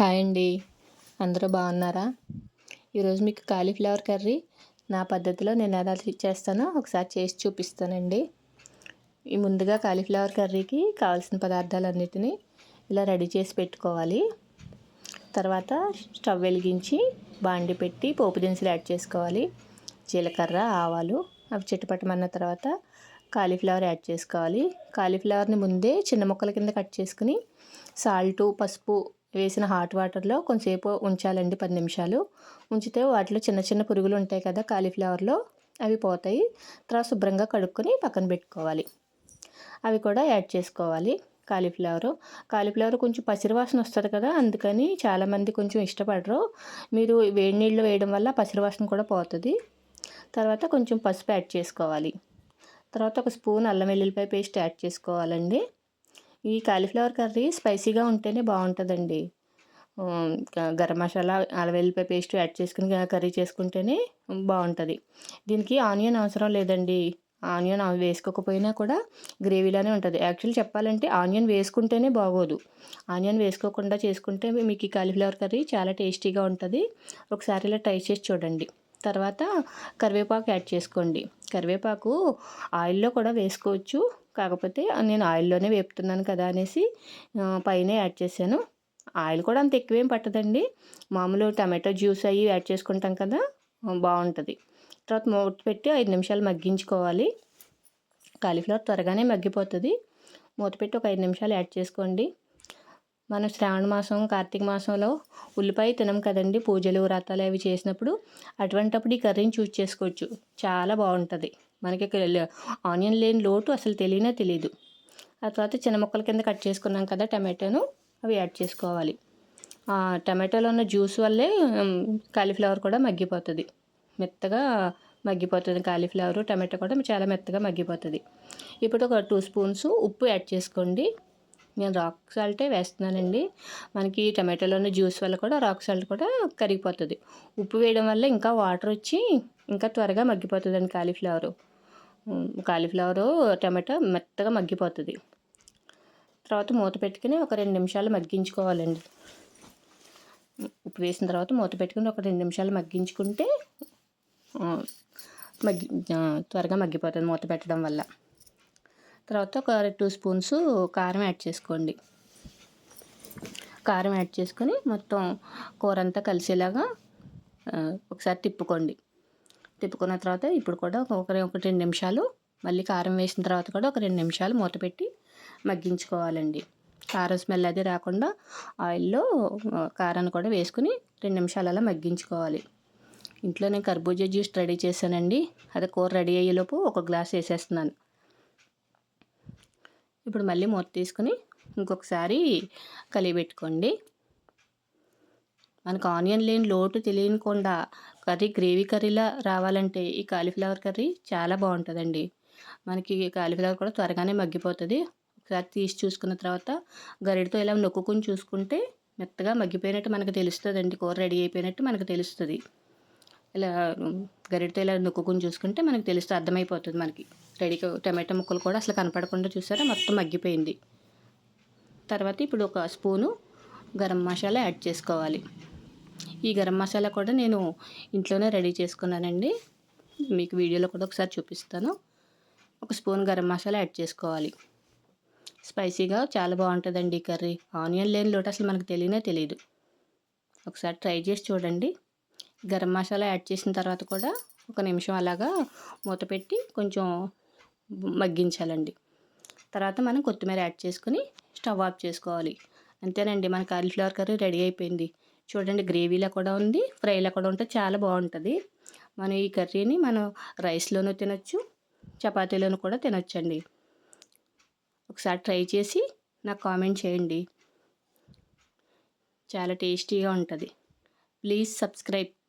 Hi అండి. అందరూ బాగున్నారా? ఈరోజు మీకు కాలీఫ్లవర్ కర్రీ నా పద్ధతిలో నేను ఎలా చేస్తానో ఒకసారి చేసి చూపిస్తానండి. ఈ ముందుగా కాలీఫ్లవర్ కర్రీకి కావాల్సిన పదార్థాలన్నిటిని ఇలా రెడీ చేసి పెట్టుకోవాలి. తర్వాత స్టవ్ వెలిగించి బాండి పెట్టి పోపు దినుసులు యాడ్ చేసుకోవాలి. జీలకర్ర ఆవాలు అవి చిట్టుపట్టమన్న తర్వాత కాలీఫ్లవర్ యాడ్ చేసుకోవాలి. కాలీఫ్లవర్ని ముందే చిన్న ముక్కల కింద కట్ చేసుకుని సాల్టు పసుపు వేసిన హాట్ వాటర్లో కొంచెంసేపు ఉంచాలండి పది నిమిషాలు. ఉంచితే వాటిలో చిన్న చిన్న పురుగులు ఉంటాయి కదా కాలీఫ్లవర్లో అవి పోతాయి. తర్వాత శుభ్రంగా కడుక్కొని పక్కన పెట్టుకోవాలి. అవి కూడా యాడ్ చేసుకోవాలి కాలీఫ్లవర్. కాలీఫ్లవర్ కొంచెం పసిరివాసన వస్తుంది కదా అందుకని చాలామంది కొంచెం ఇష్టపడరు. మీరు వేడి నీళ్ళు వేయడం వల్ల పసిరివాసన కూడా పోతుంది. తర్వాత కొంచెం పసుపు యాడ్ చేసుకోవాలి. తర్వాత ఒక స్పూన్ అల్లం వెల్లుల్లిపాయ పేస్ట్ యాడ్ చేసుకోవాలండి. ఈ కాలీఫ్లవర్ కర్రీ స్పైసీగా ఉంటేనే బాగుంటుందండి. గరం మసాలా అలవెల్లిపాయ పేస్ట్ యాడ్ చేసుకుని కర్రీ చేసుకుంటేనే బాగుంటుంది. దీనికి ఆనియన్ అవసరం లేదండి. ఆనియన్ వేసుకోకపోయినా కూడా గ్రేవీలానే ఉంటుంది. యాక్చువల్లీ చెప్పాలంటే ఆనియన్ వేసుకుంటేనే బాగోదు. ఆనియన్ వేసుకోకుండా చేసుకుంటే మీకు ఈ కాలీఫ్లవర్ కర్రీ చాలా టేస్టీగా ఉంటుంది. ఒకసారి ఇలా ట్రై చేసి చూడండి. తర్వాత కరివేపాకు యాడ్ చేసుకోండి. కరివేపాకు ఆయిల్లో కూడా వేసుకోవచ్చు. కాకపోతే నేను ఆయిల్లోనే వేపుతున్నాను కదా అనేసి పైన యాడ్ చేశాను. ఆయిల్ కూడా అంత ఎక్కువేం పట్టదండి. మామూలు టమాటో జ్యూస్ అవి యాడ్ చేసుకుంటాం కదా బాగుంటుంది తర్వాత మూత పెట్టి ఐదు నిమిషాలు మగ్గించుకోవాలి. కాలీఫ్లవర్ త్వరగానే మగ్గిపోతుంది. మూత పెట్టి ఒక ఐదు నిమిషాలు యాడ్ చేసుకోండి. మనం శ్రావణ మాసం కార్తీక మాసంలో ఉల్లిపాయ తినం కదండి పూజలు వ్రతాలు అవి చేసినప్పుడు అటువంటప్పుడు ఈ కర్రీని చూస్ చేసుకోవచ్చు. చాలా బాగుంటుంది మనకి ఆనియన్ లేని లోటు అసలు తెలియనే తెలియదు ఆ తర్వాత చిన్న ముక్కల కింద కట్ చేసుకున్నాం కదా టమాటోను అవి యాడ్ చేసుకోవాలి. టమాటోలో ఉన్న జ్యూస్ వల్లే కాలీఫ్లవర్ కూడా మగ్గిపోతుంది. మెత్తగా మగ్గిపోతుంది కాలీఫ్లవర్ టమాటో కూడా చాలా మెత్తగా మగ్గిపోతుంది. ఇప్పుడు ఒక టూ స్పూన్స్ ఉప్పు యాడ్ చేసుకోండి. నేను రాక్ సాల్టే వేస్తున్నానండి. మనకి టమాటోలోని జ్యూస్ వల్ల కూడా రాక్ సాల్ట్ కూడా కరిగిపోతుంది. ఉప్పు వేయడం వల్ల ఇంకా వాటర్ వచ్చి ఇంకా త్వరగా మగ్గిపోతుందండి కాలీఫ్లవరు. కాలీఫ్లవరు టమాటో మెత్తగా మగ్గిపోతుంది. తర్వాత మూత పెట్టుకుని ఒక రెండు నిమిషాలు మగ్గించుకోవాలండి. ఉప్పు వేసిన తర్వాత మూత పెట్టుకుని ఒక రెండు నిమిషాలు మగ్గించుకుంటే మగ్గి త్వరగా మగ్గిపోతుంది మూత పెట్టడం వల్ల. తర్వాత ఒక టూ స్పూన్స్ కారం యాడ్ చేసుకోండి. కారం యాడ్ చేసుకొని మొత్తం కూర అంతా కలిసేలాగా ఒకసారి తిప్పుకోండి. తిప్పుకున్న తర్వాత ఇప్పుడు కూడా ఒక ఒక రెండు నిమిషాలు మళ్ళీ కారం వేసిన తర్వాత కూడా ఒక రెండు నిమిషాలు మూత పెట్టి మగ్గించుకోవాలండి. కారం స్మెల్ అది రాకుండా ఆయిల్లో కారాన్ని కూడా వేసుకుని రెండు నిమిషాలు అలా మగ్గించుకోవాలి. ఇంట్లో నేను కర్బూజా జ్యూస్ రెడీ చేశానండి. అది కూర రెడీ అయ్యేలోపు ఒక గ్లాస్ వేసేస్తున్నాను. ఇప్పుడు మళ్ళీ మూత తీసుకుని ఇంకొకసారి కలిపెట్టుకోండి. మనకు ఆనియన్ లేని లోటు తెలియకుండా కర్రీ గ్రేవీ కర్రీలా రావాలంటే ఈ కాలీఫ్లవర్ కర్రీ చాలా బాగుంటుందండి. మనకి కాలీఫ్లవర్ కూడా త్వరగానే మగ్గిపోతుంది. ఒకసారి తీసి చూసుకున్న తర్వాత గరిడితో ఇలా నొక్కుని చూసుకుంటే మెత్తగా మగ్గిపోయినట్టు మనకు తెలుస్తుందండి. కూర రెడీ అయిపోయినట్టు మనకు తెలుస్తుంది. ఇలా గరిటతో ఇలా నొక్కుని చూసుకుంటే మనకు తెలుస్తుంది అర్థమైపోతుంది మనకి. రెడీ టమాటో ముక్కలు కూడా అసలు కనపడకుండా చూసారా? మొత్తం మగ్గిపోయింది. తర్వాత ఇప్పుడు ఒక స్పూను గరం మసాలా యాడ్ చేసుకోవాలి. ఈ గరం మసాలా కూడా నేను ఇంట్లోనే రెడీ చేసుకున్నానండి. మీకు వీడియోలో కూడా ఒకసారి చూపిస్తాను. ఒక స్పూన్ గరం మసాలా యాడ్ చేసుకోవాలి. స్పైసీగా చాలా బాగుంటుందండి ఈ కర్రీ. ఆనియన్ లేని లోటు అసలు మనకు తెలియనే తెలియదు. ఒకసారి ట్రై చేసి చూడండి. గరం మసాలా యాడ్ చేసిన తర్వాత కూడా ఒక నిమిషం అలాగా మూత పెట్టి కొంచెం మగ్గించాలండి. తర్వాత మనం కొత్తిమీర యాడ్ చేసుకుని స్టవ్ ఆఫ్ చేసుకోవాలి. అంతేనండి మన కాలీఫ్లవర్ కర్రీ రెడీ అయిపోయింది. చూడండి గ్రేవీలో కూడా ఉంది ఫ్రైలో కూడా ఉంటే చాలా బాగుంటుంది. మనం ఈ కర్రీని మనం రైస్లోనూ తినొచ్చు చపాతీలోనూ కూడా తినొచ్చండి. ఒకసారి ట్రై చేసి నాకు కామెంట్ చేయండి. చాలా టేస్టీగా ఉంటుంది. Please subscribe.